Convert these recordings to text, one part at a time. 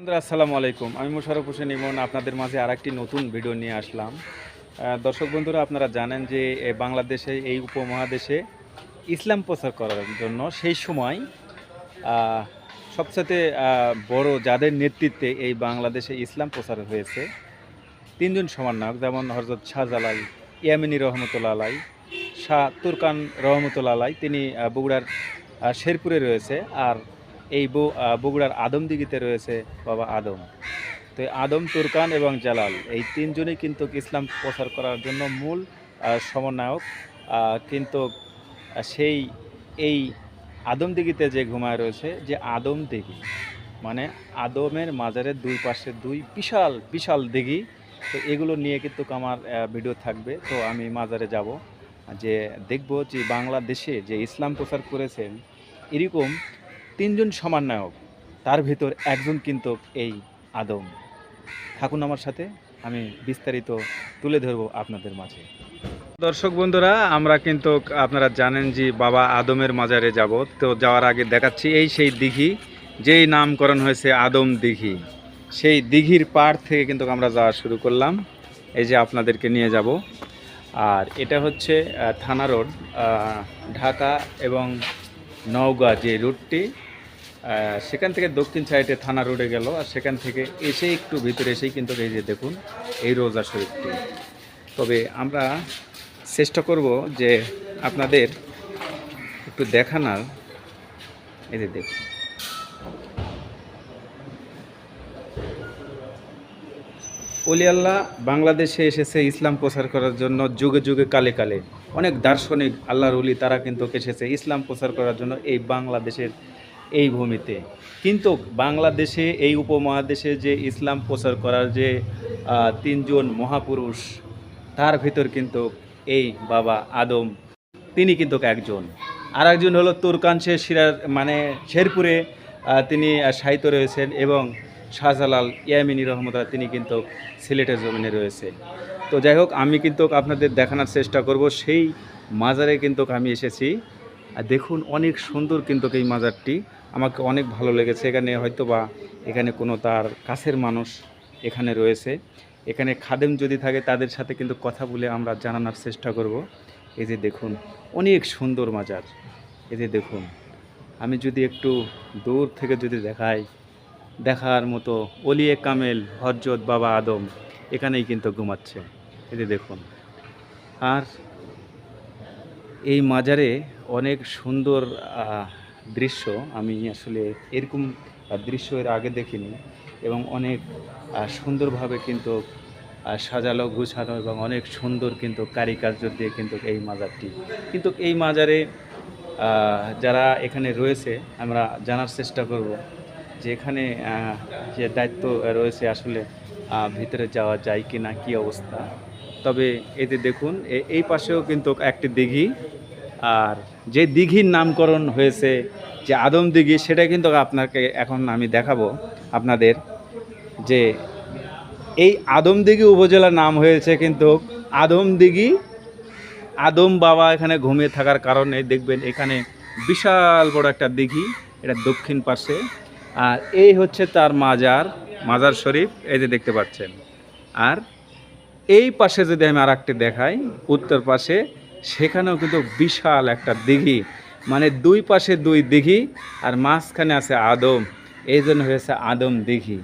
বন্ধুরা, আসসালামু আলাইকুম। আমি মোশারফ হোসেন ইমন আপনাদের মাঝে আর একটি নতুন ভিডিও নিয়ে আসলাম। দর্শক বন্ধুরা আপনারা জানেন যে বাংলাদেশে এই উপমহাদেশে ইসলাম প্রচার করার জন্য সেই সময় সবচেয়ে বড় যাদের নেতৃত্বে এই বাংলাদেশে ইসলাম প্রচার হয়েছে তিনজন সমন্বয়ক যেমন হজরত শাহজালাল ইয়ামিনী রহমতুল্লা আলাই শাহ তুরকান রহমতুল্লা আলাই তিনি বগুড়ার শেরপুরে রয়েছে আর এই বগুড়ার আদমদিঘিতে রয়েছে বাবা আদম। তো আদম, তুরকান এবং জালাল এই তিনজনই কিন্তু ইসলাম প্রচার করার জন্য মূল সমন্বয়ক। কিন্তু সেই, এই আদম আদমদিঘিতে যে ঘুমায় রয়েছে, যে আদম দিঘি মানে আদমের মাজারের দুই পাশে দুই বিশাল বিশাল দিঘি, তো এগুলো নিয়ে কিন্তু আমার ভিডিও থাকবে। তো আমি মাজারে যাব, যে দেখব যে বাংলাদেশে যে ইসলাম প্রচার করেছেন, এরকম তিনজন সমন্বয়ক তার ভিতর একজন কিন্তু এই আদম। থাকুন আমার সাথে, আমি বিস্তারিত তুলে ধরবো আপনাদের মাঝে। দর্শক বন্ধুরা, আমরা কিন্তু আপনারা জানেন যে বাবা আদমের মাজারে যাব। তো যাওয়ার আগে দেখাচ্ছি এই সেই দিঘি, যেই নামকরণ হয়েছে আদম দিঘি। সেই দিঘির পাড় থেকে কিন্তু আমরা যাওয়া শুরু করলাম। এই যে আপনাদেরকে নিয়ে যাব। আর এটা হচ্ছে থানা রোড ঢাকা এবং নওগাঁ যে রুটটি সেখান থেকে দক্ষিণ সাইডে থানা রোডে গেল আর সেখান থেকে এসে একটু ভিতরে এসেই কিন্তু এই যে দেখুন, এই রোজা শরীফটি। তবে আমরা চেষ্টা করব যে আপনাদের একটু দেখানোর। এই যে দেখুন। আল্লাহ বাংলাদেশে এসেছে ইসলাম প্রচার করার জন্য যুগে যুগে কালে কালে। অনেক দার্শনিক আল্লাহর উলি তারা কিন্তু এসেছে ইসলাম প্রচার করার জন্য এই বাংলাদেশের এই ভূমিতে। কিন্তু বাংলাদেশে এই উপমহাদেশে যে ইসলাম প্রচার করার যে তিনজন মহাপুরুষ, তার ভিতর কিন্তু এই বাবা আদম, তিনি কিন্তু একজন। আর একজন হলো তুরকান সে সিরার মানে শেরপুরে তিনি সাহিত্য রয়েছেন এবং শাহজালাল ইয়ামিনী রহমতুল্লাহ তিনি কিন্তু সিলেটের জমিনে রয়েছে। তো যাই হোক, আমি কিন্তু আপনাদের দেখানোর চেষ্টা করব, সেই মাজারে কিন্তু আমি এসেছি। আর দেখুন, অনেক সুন্দর কিন্তু এই মাজারটি। আমাকে অনেক ভালো লেগেছে। এখানে হয়তো বা এখানে কোনো তার কাছের মানুষ এখানে রয়েছে। এখানে খাদেম যদি থাকে, তাদের সাথে কিন্তু কথা বলে আমরা জানানোর চেষ্টা করব। এই যে দেখুন, অনেক সুন্দর মাজার। এই যে দেখুন, আমি যদি একটু দূর থেকে যদি দেখাই, দেখার মতো অলিয়ে কামেল হরজত বাবা আদম এখানেই কিন্তু ঘুমাচ্ছে। এই যে দেখুন, আর এই মাজারে অনেক সুন্দর দৃশ্য আমি আসলে এরকম দৃশ্য এর আগে দেখিনি এবং অনেক সুন্দরভাবে কিন্তু সাজালো, গুছানো এবং অনেক সুন্দর কিন্তু কারিকার্য দিয়ে কিন্তু এই মাজারটি। কিন্তু এই মাজারে যারা এখানে রয়েছে, আমরা জানার চেষ্টা করব যে এখানে যে দায়িত্ব রয়েছে আসলে ভিতরে যাওয়া যায় কি না কী অবস্থা। তবে এতে দেখুন এই পাশেও কিন্তু একটি দিঘি, আর যে দিঘির নামকরণ হয়েছে, যে আদম দিঘি, সেটা কিন্তু আপনাকে এখন আমি দেখাবো আপনাদের যে এই আদমদিঘি উপজেলার নাম হয়েছে কিন্তু আদমদিঘি আদম বাবা এখানে ঘুমিয়ে থাকার কারণে দেখবেন এখানে বিশাল বড় একটা দিঘি, এটা দক্ষিণ পাশে আর এই হচ্ছে তার মাজার মাজার শরীফ, এই যে দেখতে পাচ্ছেন। আর এই পাশে যদি আমি আর দেখাই, উত্তর পাশে সেখানেও কিন্তু বিশাল একটা দিঘি। মানে দুই পাশে দুই দিঘি আর মাঝখানে আছে আদম। এই জন্য হয়েছে আদম দিঘি।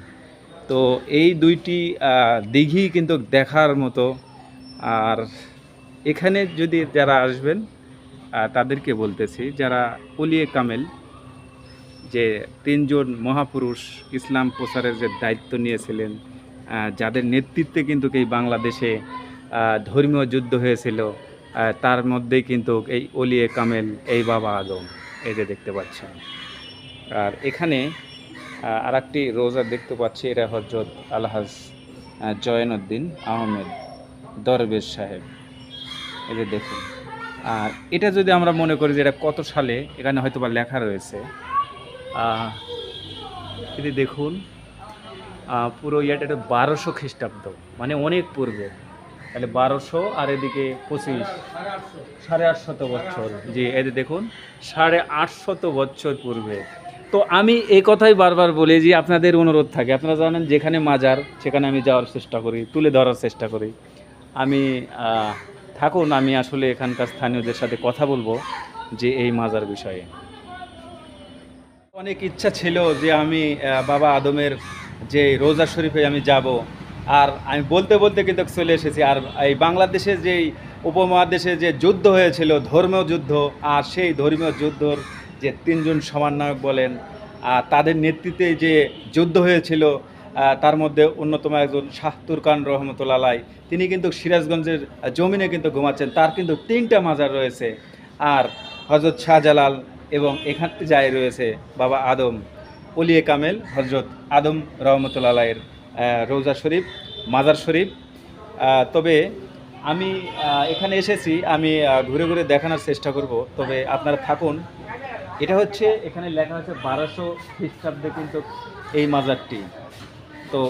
তো এই দুইটি দিঘি কিন্তু দেখার মতো। আর এখানে যদি যারা আসবেন তাদেরকে বলতেছি, যারা অলিয়ে কামেল, যে তিনজন মহাপুরুষ ইসলাম প্রচারের যে দায়িত্ব নিয়েছিলেন যাদের নেতৃত্বে কিন্তু এই বাংলাদেশে ধর্মীয় যুদ্ধ হয়েছিল তার মধ্যেই কিন্তু এই অলিয়ে কামেল এই বাবা আদম এই যে দেখতে পাচ্ছেন। আর এখানে আর একটি রোজা দেখতে পাচ্ছি এটা হজরত আলহাজ আহ, জয়নুদ্দিন আহমেদ দরবেশ সাহেব। এই যে দেখুন। আর এটা যদি আমরা মনে করি যে এটা কত সালে এখানে হয়তো বা লেখা রয়েছে। যদি দেখুন পুরো ইয়েটা এটা বারোশো খ্রিস্টাব্দ মানে অনেক পূর্বে। তাহলে বারোশো আর এদিকে পঁচিশ। সাড়ে আটশত বছর। জি যে দেখুন, সাড়ে আটশত বছর পূর্বে। তো আমি এই কথাই বারবার বলি যে আপনাদের অনুরোধ থাকে। আপনারা জানেন যেখানে মাজার, সেখানে আমি যাওয়ার চেষ্টা করি, তুলে ধরার চেষ্টা করি। আমি থাকুন, আমি আসলে এখানকার স্থানীয়দের সাথে কথা বলব যে এই মাজার বিষয়ে। অনেক ইচ্ছা ছিল যে আমি বাবা আদমের যে রোজা শরীফে আমি যাব। আর আমি বলতে বলতে কিন্তু চলে এসেছি। আর এই বাংলাদেশে যেই উপমহাদেশে যে যুদ্ধ হয়েছিল, ধর্মীয় যুদ্ধ, আর সেই ধর্মীয় যুদ্ধর যে তিনজন সমন্বয়ক বলেন আর তাদের নেতৃত্বে যে যুদ্ধ হয়েছিল তার মধ্যে অন্যতম একজন শাহ তুরকান রহমতুল্লাহ তিনি কিন্তু সিরাজগঞ্জের জমিনে কিন্তু ঘুমাচ্ছেন। তার কিন্তু তিনটা মাজার রয়েছে। আর হজরত শাহজালাল এবং এখান যায় রয়েছে বাবা আদম, অলিয়ে কামেল হজরত আদম রহমতুল্লাহের রোজা শরীফ মাজার শরীফ। তবে আমি এখানে এসেছি আমি ঘুরে ঘুরে দেখানোর চেষ্টা করব। তবে আপনারা থাকুন। এটা হচ্ছে এখানে লেখা আছে বারোশো খ্রিস্টাব্দে কিন্তু এই মাজারটি। তো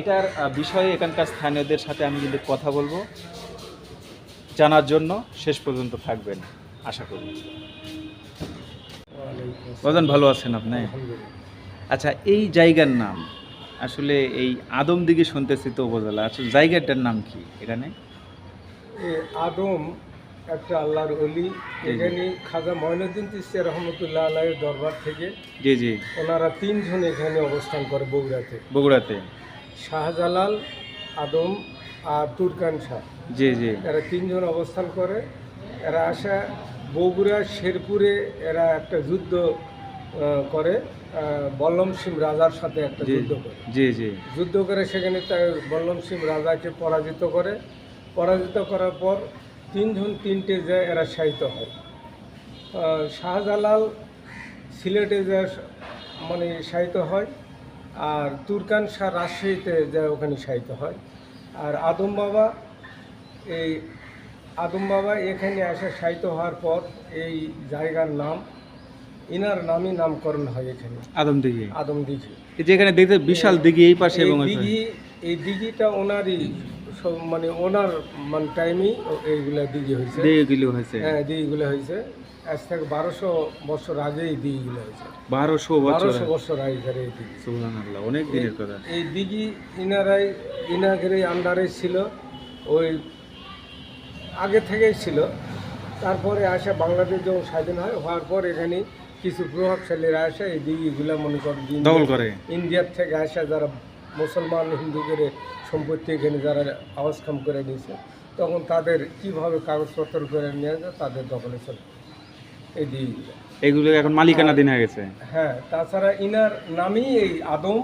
এটার বিষয়ে এখানকার স্থানীয়দের সাথে আমি কিন্তু কথা বলব। জানার জন্য শেষ পর্যন্ত থাকবেন আশা করি। ভালো আছেন আপনি? আচ্ছা এই জায়গার নাম? আসলে এই আদম দিকে শুনতেছি তো উপজেলা। আসলে জায়গাটার নাম কি এখানে? আদম একটা আল্লাহর অলি এখানে খাজা ময়নুদ্দিন তিস্তিয়া রহমতুল্লাহ আলাহের দরবার থেকে জি জি। ওনারা তিনজন এখানে অবস্থান করে বগুড়াতে। বগুড়াতে। শাহজালাল আদম আর তুরকান শাহ। জি জি। এরা তিনজন অবস্থান করে। এরা আসা বগুড়া শেরপুরে এরা একটা যুদ্ধ করে। বল্লম সিং রাজার সাথে একটা যুদ্ধ করে। জি জি। যুদ্ধ করে সেখানে তার বল্লম সিং রাজাকে পরাজিত করে। পরাজিত করার পর তিনজন তিনটে যায় এরা শায়িত হয়। শাহজালাল সিলেটে যা মানে শায়িত হয় আর তুরকান শাহ রাজশাহীতে যা ওখানে শায়িত হয়। আর আদম বাবা এই আদম বাবা এখানে আসে শায়িত হওয়ার পর এই জায়গার নাম ইনার নামই নামকরণ হয় এখানে। আদম দিঘি। আদম দিঘি। এই যে এখানে দেখতে বিশাল দিঘি এই পাশে এবং দিঘি এই দিঘিটা ওনারই সব মানে ওনার মানে টাইমই এইগুলা দিঘি হয়েছে। দিঘিগুলো হয়েছে। হ্যাঁ দিঘিগুলো হয়েছে। আজ থেকে বারোশো বছর আগে এই দিঘিগুলো হয়েছে। বারোশো বারোশো বছর আগেকার এই দিঘি। অনেক দিনের কথা। এই দিঘি ইনারাই ইনাদের আন্ডারে ছিল ওই আগে থেকেই ছিল। তারপরে আসা বাংলাদেশ যখন স্বাধীন হয় হওয়ার পর এখানে কিছু প্রভাবশালীরা আসে এই দিঘিগুলা মনে করেন দখল করে। ইন্ডিয়ার থেকে আসা যারা মুসলমান হিন্দুদের সম্পত্তি এখানে যারা আওয়াজ কাম করে নিয়েছে তখন তাদের কীভাবে কাগজপত্র করে নিয়ে যায় তাদের দখলে চলে। এই দিঘিগুলো এগুলো। এখন মালিকানা দিন হয়ে গেছে। হ্যাঁ তাছাড়া ইনার নামই এই আদম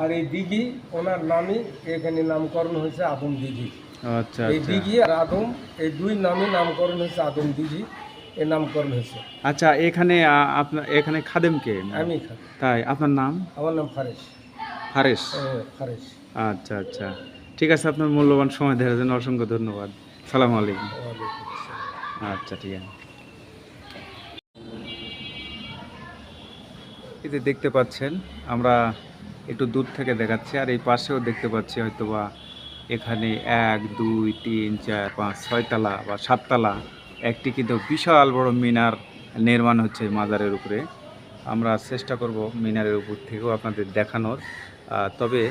আর এই দিঘি ওনার নামই এখানে নামকরণ হয়েছে আদম দিঘি। আচ্ছা এই আচ্ছা। দিঘি আর আদম এই দুই নামই নামকরণ হয়েছে আদম দিঘি। এর নামকরণ হয়েছে। আচ্ছা এখানে আপনার এখানে খাদেম কে? আমি তাই আপনার নাম? আমার নাম ফারেশ। হারেস হ্যাঁ, ফারেশ। আচ্ছা আচ্ছা। ঠিক আছে আপনার মূল্যবান সময় দেওয়ার জন্য অসংখ্য ধন্যবাদ। সালাম আলাইকুম। আচ্ছা ঠিক আছে। যে দেখতে পাচ্ছেন আমরা একটু দূর থেকে দেখাচ্ছি আর এই পাশেও দেখতে পাচ্ছি হয়তোবা এখানে এক দুই তিন চার পাঁচ ছয়তলা বা সাততলা একটি কিন্তু বিশাল বড় মিনার নির্মাণ হচ্ছে মাজারের উপরে। আমরা চেষ্টা করব মিনারের উপর থেকেও আপনাদের দেখানোর। তবে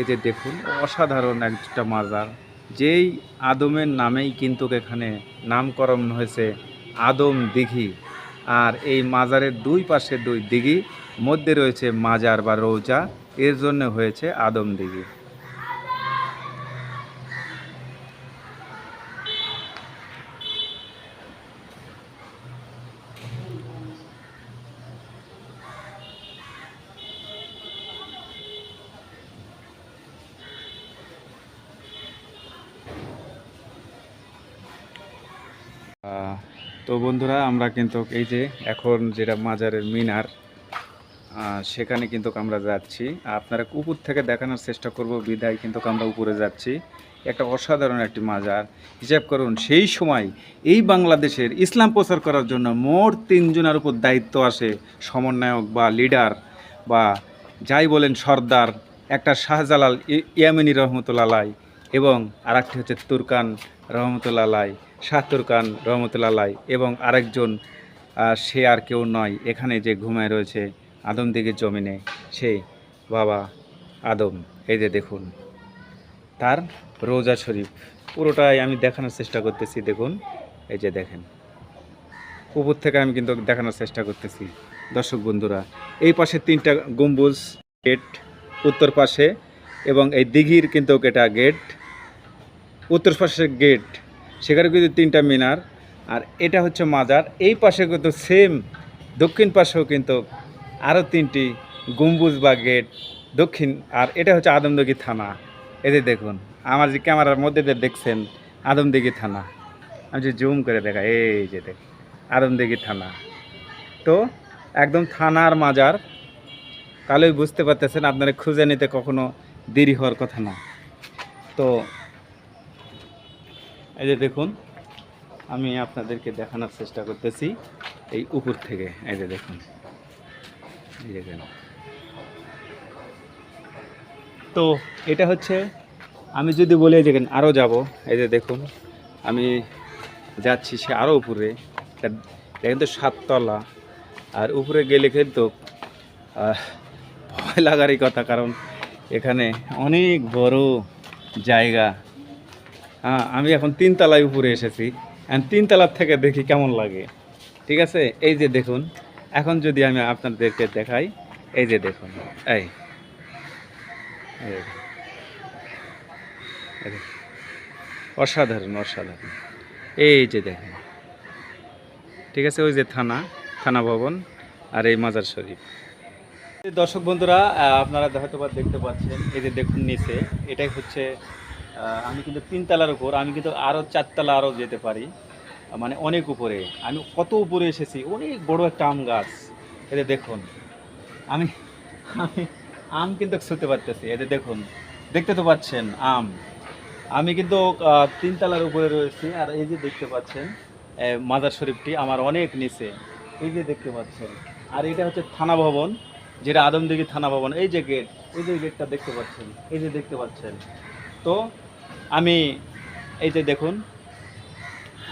এতে দেখুন, অসাধারণ একটা মাজার। যেই আদমের নামেই কিন্তু এখানে নামকরণ হয়েছে আদম দিঘি। আর এই মাজারের দুই পাশে দুই দিঘি, মধ্যে রয়েছে মাজার বা রৌজা। এর জন্য হয়েছে আদম দিঘি। তো বন্ধুরা, আমরা কিন্তু এই যে এখন যেটা মাজারের মিনার সেখানে কিন্তু আমরা যাচ্ছি। আপনারা উপর থেকে দেখানোর চেষ্টা করব, বিদায় কিন্তু আমরা উপরে যাচ্ছি। একটা অসাধারণ একটি মাজার। হিসাব করুন, সেই সময় এই বাংলাদেশের ইসলাম প্রচার করার জন্য মোট তিনজনের উপর দায়িত্ব আসে সমন্বয়ক বা লিডার বা যাই বলেন সর্দার, একটা শাহজালাল ইয়ামিনী রহমতুল্লাহ এবং আরেকটি হচ্ছে তুরকান রহমতুল্লাহ শাহ তুরকান রহমতুল্লাহ এবং আরেকজন সে আর কেউ নয়, এখানে যে ঘুমায় রয়েছে আদম দিঘির জমিনে, সে বাবা আদম। এই যে দেখুন, তার রোজা শরীফ। পুরোটাই আমি দেখানোর চেষ্টা করতেছি, দেখুন, এই যে দেখেন। উপর থেকে আমি কিন্তু দেখানোর চেষ্টা করতেছি। দর্শক বন্ধুরা, এই পাশে তিনটা গম্বুজ গেট, উত্তর পাশে এবং এই দিঘির কিন্তু এটা গেট। উত্তর পাশে গেট সেখানে কিন্তু তিনটা মিনার, আর এটা হচ্ছে মাজার। এই পাশে কিন্তু সেম দক্ষিণ পাশেও কিন্তু আরও তিনটি গম্বুজ বা গেট দক্ষিণ, আর এটা হচ্ছে আদমদগি থানা। এদের দেখুন, আমার যে ক্যামেরার মধ্যে দেখছেন আদমদিঘি থানা। আমি যে জুম করে দেখা এই যে দেখ আদমদিঘি থানা। তো একদম থানার মাজার। তাহলেই বুঝতে পারতেছেন আপনারা খুঁজে নিতে কখনো দেরি হওয়ার কথা না। তো এই যে দেখুন, আমি আপনাদেরকে দেখানোর চেষ্টা করতেছি এই উপর থেকে। এই যে দেখুন, এই দেখুন। তো এটা হচ্ছে, আমি যদি বলি দেখেন আরও যাব। এই যে দেখুন, আমি যাচ্ছি সে আরও উপরে। দেখেন তো সাততলা। আর উপরে গেলে কিন্তু ভয় লাগারই কথা, কারণ এখানে অনেক বড় জায়গা। আমি এখন তিনতলায় উপরে এসেছি। তিনতলার থেকে দেখি কেমন লাগে। ঠিক আছে? এই যে দেখুন, এখন যদি আমি আপনাদেরকে দেখাই, এই যে দেখুন, এই। অসাধারণ অসাধারণ। এই যে দেখেন। ঠিক আছে? ওই যে থানা থানা ভবন আর এই মাজার শরীফ। দর্শক বন্ধুরা আপনারা হয়তো দেখতে পাচ্ছেন, এই যে দেখুন নিচে, এটাই হচ্ছে আমি কিন্তু তিনতলার উপর, আমি কিন্তু আরও চারতলা আরও যেতে পারি। মানে অনেক উপরে। আমি কত উপরে এসেছি? অনেক বড় একটা আম গাছ। এতে দেখুন। আমি আমি আম কিন্তু ছুতে পারতেছি। এতে দেখুন। দেখতে তো পাচ্ছেন আম। আমি কিন্তু তিনতলার উপরে রয়েছি। আর এই যে দেখতে পাচ্ছেন মাজার শরীফটি আমার অনেক নিচে। এই যে দেখতে পাচ্ছেন। আর এটা হচ্ছে থানা ভবন, যেটা আদমদিঘি থানা ভবন। এই যে গেট, এই যে গেটটা দেখতে পাচ্ছেন। এই যে দেখতে পাচ্ছেন। তো আমি, এই যে দেখুন,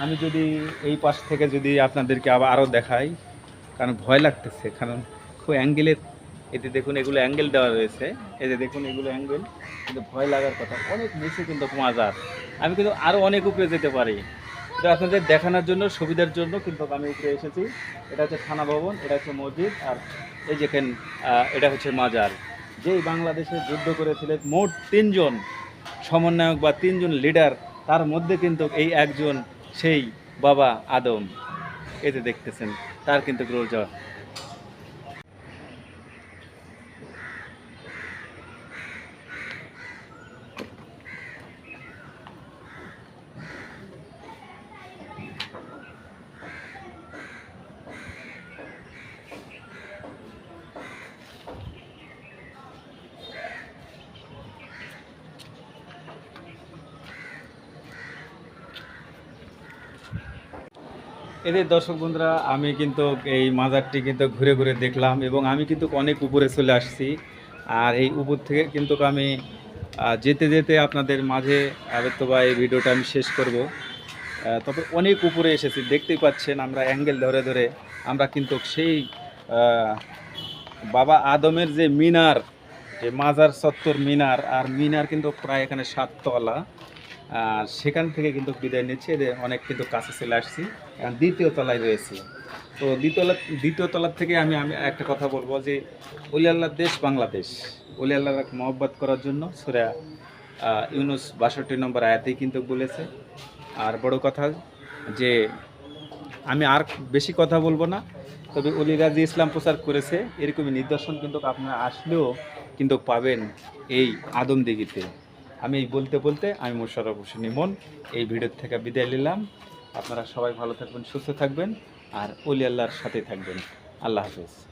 আমি যদি এই পাশ থেকে যদি আপনাদেরকে আবার আরও দেখাই, কারণ ভয় লাগতেছে, কারণ খুব অ্যাঙ্গেলের এতে দেখুন, এগুলো অ্যাঙ্গেল দেওয়া রয়েছে, এই যে দেখুন, এগুলো অ্যাঙ্গেল, কিন্তু ভয় লাগার কথা, অনেক নিচে কিন্তু মাজার আমি কিন্তু আরও অনেক উপরে যেতে পারি। তো আপনাদের দেখানোর জন্য, সুবিধার জন্য, কিন্তু আমি উপরে এসেছি। এটা হচ্ছে থানা ভবন, এটা হচ্ছে মসজিদ, আর এই যেখান এটা হচ্ছে মাজার। যেই বাংলাদেশে যুদ্ধ করেছিলেন মোট তিনজন সমন্বয়ক বা তিনজন লিডার তার মধ্যে কিন্তু এই একজন সেই বাবা আদম। এতে দেখতেছেন, তার কিন্তু রোজা এদের দর্শক বন্ধুরা, আমি কিন্তু এই মাজারটি কিন্তু ঘুরে ঘুরে দেখলাম এবং আমি কিন্তু অনেক উপরে চলে আসছি। আর এই উপর থেকে কিন্তু আমি যেতে যেতে আপনাদের মাঝে বা এই ভিডিওটা আমি শেষ করব। তবে অনেক উপরে এসেছি, দেখতেই পাচ্ছেন আমরা অ্যাঙ্গেল ধরে ধরে। আমরা কিন্তু সেই বাবা আদমের যে মিনার, যে মাজার চত্বর মিনার, আর মিনার কিন্তু প্রায় এখানে সাততলা সেখান থেকে কিন্তু বিদায় নিচ্ছে। এদের অনেক কিন্তু কাছে চলে আসছি। এখন দ্বিতীয় তলায় রয়েছি। তো দ্বিতীয় দ্বিতীয় তলার থেকে আমি আমি একটা কথা বলব যে অলি আল্লাহর দেশ বাংলাদেশ। অলি আল্লাহ মহব্বত করার জন্য সুরা ইউনুস বাষট্টি নম্বর আয়াতেই কিন্তু বলেছে। আর বড় কথা যে, আমি আর বেশি কথা বলব না। তবে অলিরা যে ইসলাম প্রচার করেছে। এরকমই নিদর্শন কিন্তু আপনারা আসলেও কিন্তু পাবেন এই আদম দিঘিতে আমি এই বলতে বলতে আমি মোশারফ হোসেন ইমন, এই ভিডিওর থেকে বিদায় নিলাম। আপনারা সবাই ভালো থাকবেন, সুস্থ থাকবেন, আর অলি আল্লাহর সাথে থাকবেন। আল্লাহ হাফেজ।